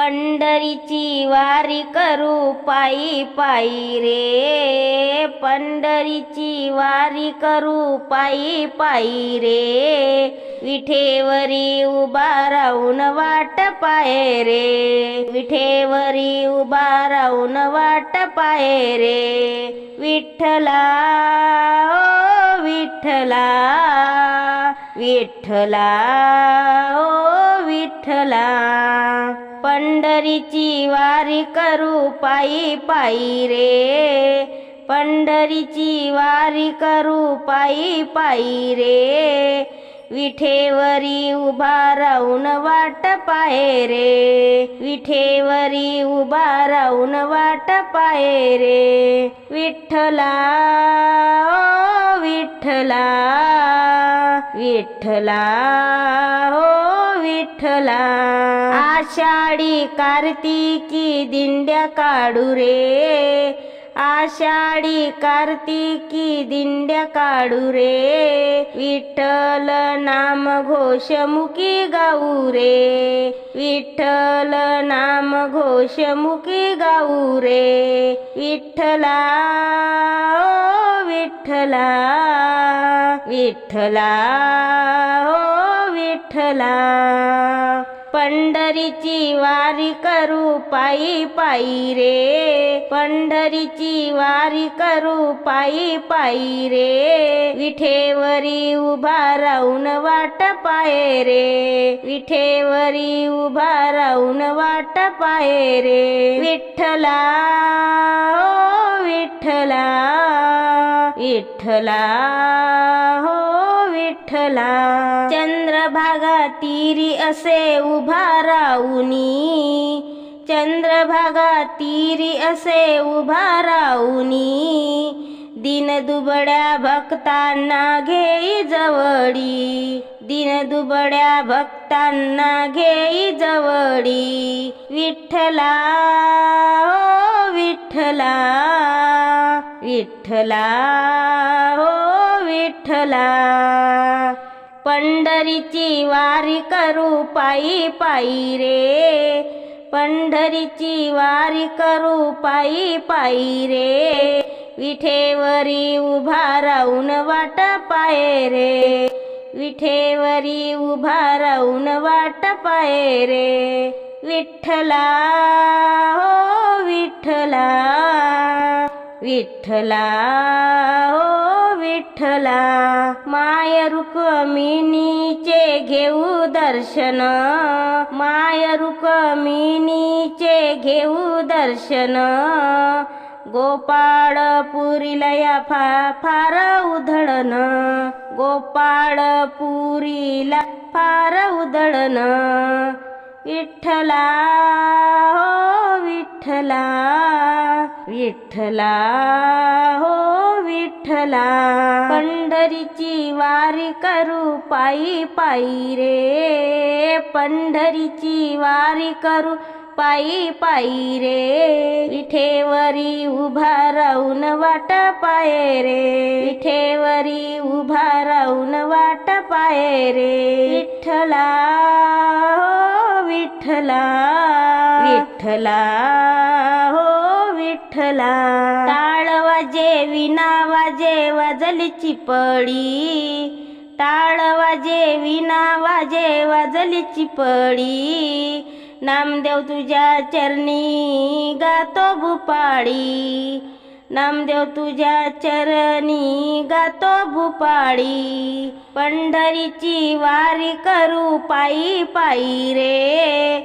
पंढरीची वारी करू पायी पायी रे. पंढरीची वारी करू पायी पायी रे. विठेवरी उभा राहून वाट पाय रे. विठेवरी उभा राहून वाट पाय रे. विठ्ठला ओ विठ्ठला विठ्ठला ओ विठ्ठला. पंढरीची वारी करू पायी पायी रे. पंढरीची वारी करू पायी पायी रे. विठेवरी उभा राहून वाट पाय रे. विठेवरी उभा राहून वाट पाय रे. विठ्ठला ओ विठ्ठला विठ्ठला हो विठ्ठला. आषाढी कार्तिकी दिंड्या काढू रे. आषाढी कार्तिकी दिंड्या काढू रे. विठ्ठल नाम घोषमुखी गाऊ रे. विठ्ठल नाम घोषमुखी गाऊ रे. विठ्ठला ओ विठ्ठला. विठ्ठला हो विठ्ठला पंढरीची वारी करू पायी पायी रे. पंढरीची वारी करू पायी पायी रे. विठेवरी उभा राहून वाट पाय रे. विठेवरी उभा राहून वाट पाय रे. विठ्ठला हो विठ्ठला विठ्ठला हो विठ्ठला. चंद्रभागा तीरी असे उभा राऊनी. चंद्रभागा तीरी असे उभा राऊनी. दिन दुबड्या भक्तांना घेई जवळी. दिन दुबड्या भक्तांना घेई जवळी. विठ्ठला हो विठ्ठला विठ्ठला हो विठ्ठला. पंढरीची वारी करू पायी पायी रे. पंढरीची वारी करू पायी पायी रे. विठेवरी उभा राहून वाट पाय रे. विठेवरी उभा राहून वाट पाय रे. विठ्ठला हो विठ्ठला. विठ्ठला हो विठ्ठला माय रुक्मिणीचे घेऊ दर्शन. माय रुक्मिणीचे घेऊ दर्शन. गोपाळपुरीला या फा फार उधळण. गोपाळपुरीला फार उधळण. विठ्ठला हो विठ्ठला विठ्ठला विठ्ठला. पंढरीची वारी करू पायी पायी रे. पंढरीची वारी करू पायी पायी रे. विठेवरी उभा राहून वाट पाय रे. विठेवरी उभा राहून वाट पाय रे. विठ्ठला हो विठ्ठला. विठ्ठला हो विठ्ठला. वाजे विना वाजे वाजलीची पडी टाळ वाजे विना वाजे वाजलीची पडी नामदेव तुझ्या चरणी गातो भूपाळी. नामदेव तुझ्या चरणी गातो भूपाळी. पंढरीची वारी करू पायी पायी रे.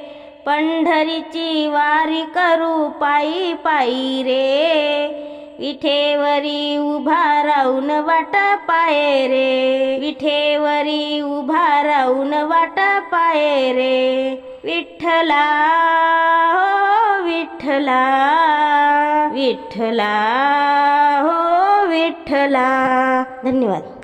पंढरीची वारी करू पायी पायी रे. विठेवरी उभा राहून वाट पाय रे. विठेवरी उभा राहून वाट पाय रे. विठ्ठला हो विठ्ठला विठ्ठला हो विठ्ठला. धन्यवाद.